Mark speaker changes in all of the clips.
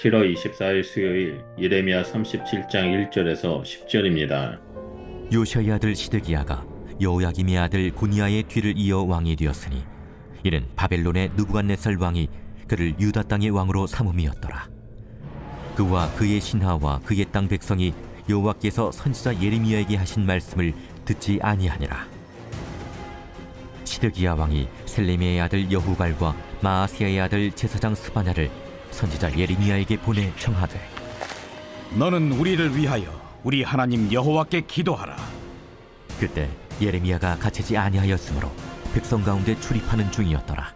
Speaker 1: 7월 24일 수요일 예레미야 37장 1절에서 10절입니다.
Speaker 2: 요시아의 아들 시드기야가 여호야김의 아들 고니아의 뒤를 이어 왕이 되었으니 이는 바벨론의 누부갓네살 왕이 그를 유다 땅의 왕으로 삼음이었더라. 그와 그의 신하와 그의 땅 백성이 여호와께서 선지자 예레미야에게 하신 말씀을 듣지 아니하니라. 시드기야 왕이 셀레미의 아들 여후발과 마아시아의 아들 제사장 스바냐를 선지자 예레미야에게 보내 청하되
Speaker 3: 너는 우리를 위하여 우리 하나님 여호와께 기도하라.
Speaker 2: 그때 예레미야가 갇히지 아니하였으므로 백성 가운데 출입하는 중이었더라.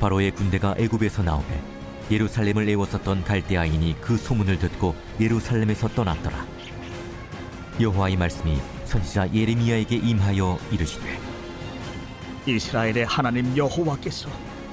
Speaker 2: 바로의 군대가 애굽에서 나오매 예루살렘을 애웠었던 갈대아인이 그 소문을 듣고 예루살렘에서 떠났더라. 여호와의 말씀이 선지자 예레미야에게 임하여 이르시되
Speaker 4: 이스라엘의 하나님 여호와께서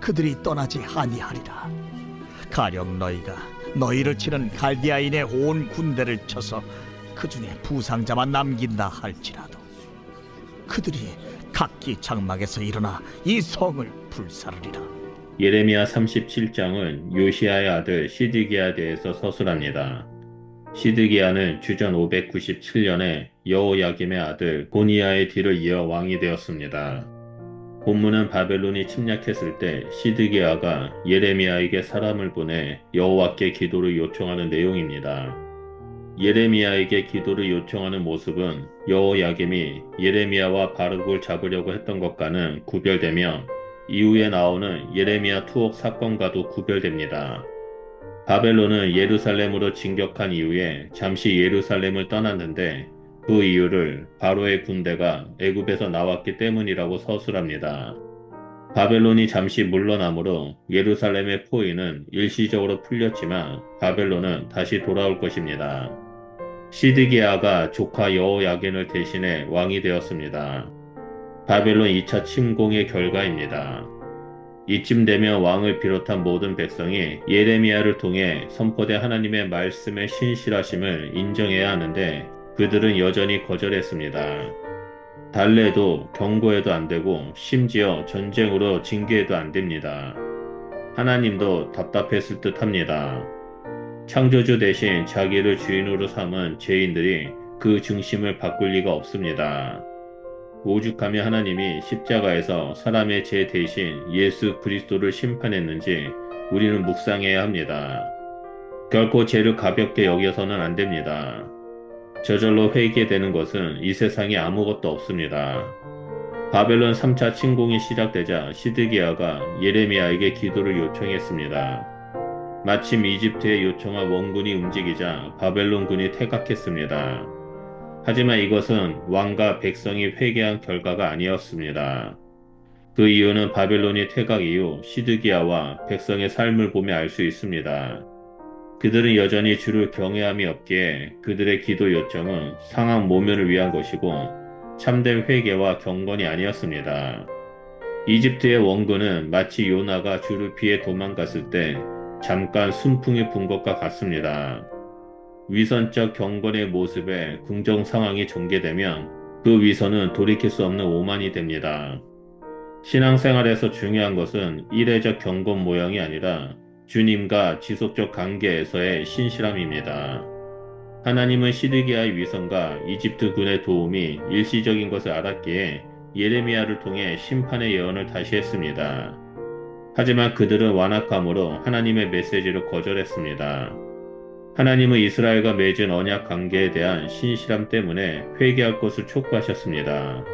Speaker 4: 그들이 떠나지 아니하리라. 가령 너희가 너희를 치는 갈대아인의 온 군대를 쳐서 그 중에 부상자만 남긴다 할지라도 그들이 각기 장막에서 일어나 이 성을 불사르리라.
Speaker 1: 예레미야 37장은 요시아의 아들 시드기야에 대해서 서술합니다. 시드기야는 주전 597년에 여호야김의 아들 고니야의 뒤를 이어 왕이 되었습니다. 본문은 바벨론이 침략했을 때 시드기야가 예레미야에게 사람을 보내 여호와께 기도를 요청하는 내용입니다. 예레미야에게 기도를 요청하는 모습은 여호야김이 예레미야와 바르굴 잡으려고 했던 것과는 구별되며 이후에 나오는 예레미야 투옥 사건과도 구별됩니다. 바벨론은 예루살렘으로 진격한 이후에 잠시 예루살렘을 떠났는데 그 이유를 바로의 군대가 애굽에서 나왔기 때문이라고 서술합니다. 바벨론이 잠시 물러나므로 예루살렘의 포위는 일시적으로 풀렸지만 바벨론은 다시 돌아올 것입니다. 시드기야가 조카 여호야겐을 대신해 왕이 되었습니다. 바벨론 2차 침공의 결과입니다. 이쯤 되면 왕을 비롯한 모든 백성이 예레미야를 통해 선포된 하나님의 말씀의 신실하심을 인정해야 하는데 그들은 여전히 거절했습니다. 달래도 경고해도 안 되고 심지어 전쟁으로 징계해도 안 됩니다. 하나님도 답답했을 듯 합니다. 창조주 대신 자기를 주인으로 삼은 죄인들이 그 중심을 바꿀 리가 없습니다. 오죽하면 하나님이 십자가에서 사람의 죄 대신 예수 그리스도를 심판했는지 우리는 묵상해야 합니다. 결코 죄를 가볍게 여겨서는 안 됩니다. 저절로 회개되는 것은 이 세상에 아무것도 없습니다. 바벨론 3차 침공이 시작되자 시드기야가 예레미야에게 기도를 요청했습니다. 마침 이집트의 요청한 원군이 움직이자 바벨론 군이 퇴각했습니다. 하지만 이것은 왕과 백성이 회개한 결과가 아니었습니다. 그 이유는 바벨론이 퇴각 이후 시드기야와 백성의 삶을 보며 알 수 있습니다. 그들은 여전히 주를 경외함이 없기에 그들의 기도 요청은 상황 모면을 위한 것이고 참된 회개와 경건이 아니었습니다. 이집트의 원군은 마치 요나가 주를 피해 도망갔을 때 잠깐 순풍이 분 것과 같습니다. 위선적 경건의 모습에 궁정 상황이 전개되면 그 위선은 돌이킬 수 없는 오만이 됩니다. 신앙생활에서 중요한 것은 이례적 경건 모양이 아니라 주님과 지속적 관계에서의 신실함입니다. 하나님은 시드기야의 위선과 이집트 군의 도움이 일시적인 것을 알았기에 예레미야를 통해 심판의 예언을 다시 했습니다. 하지만 그들은 완악함으로 하나님의 메시지를 거절했습니다. 하나님은 이스라엘과 맺은 언약 관계에 대한 신실함 때문에 회개할 것을 촉구하셨습니다.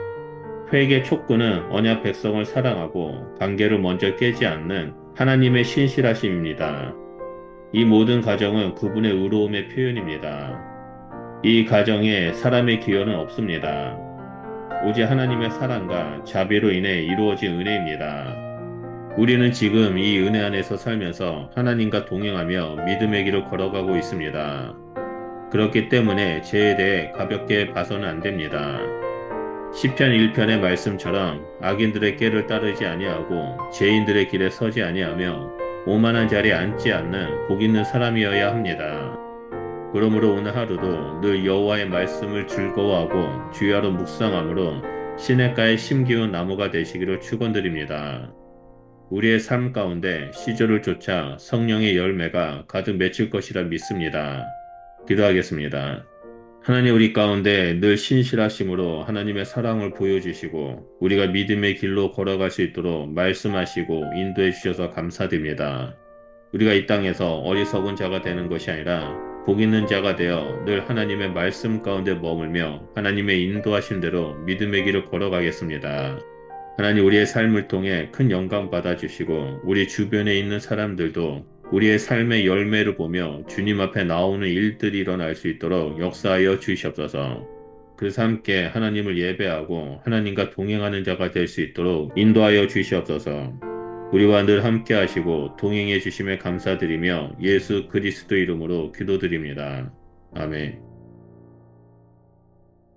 Speaker 1: 회개 촉구는 언약 백성을 사랑하고 관계를 먼저 깨지 않는 하나님의 신실하심입니다. 이 모든 가정은 그분의 의로움의 표현입니다. 이 가정에 사람의 기여는 없습니다. 오직 하나님의 사랑과 자비로 인해 이루어진 은혜입니다. 우리는 지금 이 은혜 안에서 살면서 하나님과 동행하며 믿음의 길을 걸어가고 있습니다. 그렇기 때문에 죄에 대해 가볍게 봐서는 안 됩니다. 시편 1편의 말씀처럼 악인들의 깨를 따르지 아니하고 죄인들의 길에 서지 아니하며 오만한 자리에 앉지 않는 복 있는 사람이어야 합니다. 그러므로 오늘 하루도 늘 여호와의 말씀을 즐거워하고 주야로 묵상함으로 시냇가에 심기운 나무가 되시기를 축원드립니다. 우리의 삶 가운데 시절을 쫓아 성령의 열매가 가득 맺힐 것이라 믿습니다. 기도하겠습니다. 하나님 우리 가운데 늘 신실하심으로 하나님의 사랑을 보여주시고 우리가 믿음의 길로 걸어갈 수 있도록 말씀하시고 인도해 주셔서 감사드립니다. 우리가 이 땅에서 어리석은 자가 되는 것이 아니라 복 있는 자가 되어 늘 하나님의 말씀 가운데 머물며 하나님의 인도하신 대로 믿음의 길을 걸어가겠습니다. 하나님 우리의 삶을 통해 큰 영광 받아주시고 우리 주변에 있는 사람들도 우리의 삶의 열매를 보며 주님 앞에 나오는 일들이 일어날 수 있도록 역사하여 주시옵소서. 그래서 함께 하나님을 예배하고 하나님과 동행하는 자가 될 수 있도록 인도하여 주시옵소서. 우리와 늘 함께 하시고 동행해 주심에 감사드리며 예수 그리스도 이름으로 기도드립니다. 아멘.